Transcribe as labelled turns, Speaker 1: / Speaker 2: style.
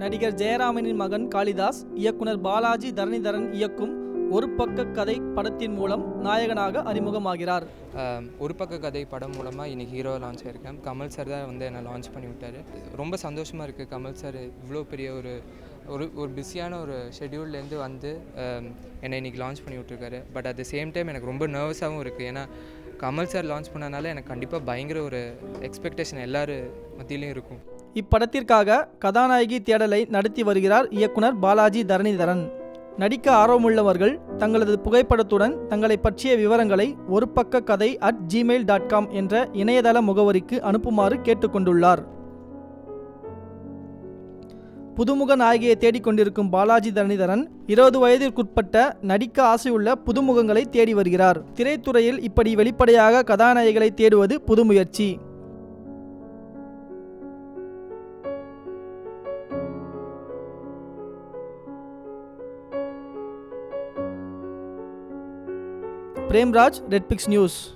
Speaker 1: நடிகர் ஜெயராமனின் மகன் காளிதாஸ் இயக்குனர் பாலாஜி தரணிதரன் இயக்கும் ஒரு பக்க கதை படத்தின் மூலம் நாயகனாக அறிமுகமாகிறார்.
Speaker 2: ஒரு பக்க கதை படம் மூலமாக இன்னைக்கு ஹீரோ லான்ச் ஆயிருக்கேன். கமல் சார் தான் வந்து என்னை லான்ச் பண்ணி விட்டார். ரொம்ப சந்தோஷமாக இருக்குது கமல் சார் இவ்வளோ பெரிய ஒரு ஒரு ஒரு பிஸியான ஒரு ஷெட்யூல்லேருந்து வந்து என்னை இன்னைக்கு லான்ச் பண்ணி விட்ருக்காரு but at the same time எனக்கு ரொம்ப நர்வஸாகவும் இருக்குது ஏன்னா கமல் சார் லான்ச் பண்ணனால எனக்கு கண்டிப்பாக பயங்கர ஒரு எக்ஸ்பெக்டேஷன் எல்லார் மத்தியிலையும் இருக்கும்.
Speaker 1: இப்படத்திற்காக கதாநாயகி தேடலை நடத்தி வருகிறார் இயக்குனர் பாலாஜி தரணிதரன். நடிக்க ஆர்வமுள்ளவர்கள் தங்களது புகைப்படத்துடன் தங்களை பற்றிய விவரங்களை ஒரு பக்க கதை அட் ஜிமெயில் டாட் காம் என்ற இணையதள முகவரிக்கு அனுப்புமாறு கேட்டுக்கொண்டுள்ளார். புதுமுக நாயகியை தேடிக்கொண்டிருக்கும் பாலாஜி தரணிதரன் இருபது வயதிற்குட்பட்ட நடிக்க ஆசையுள்ள புதுமுகங்களை தேடி வருகிறார். திரைத்துறையில் இப்படி வெளிப்படையாக கதாநாயகிகளை தேடுவது புது முயற்சி Premraj, Red Pix News.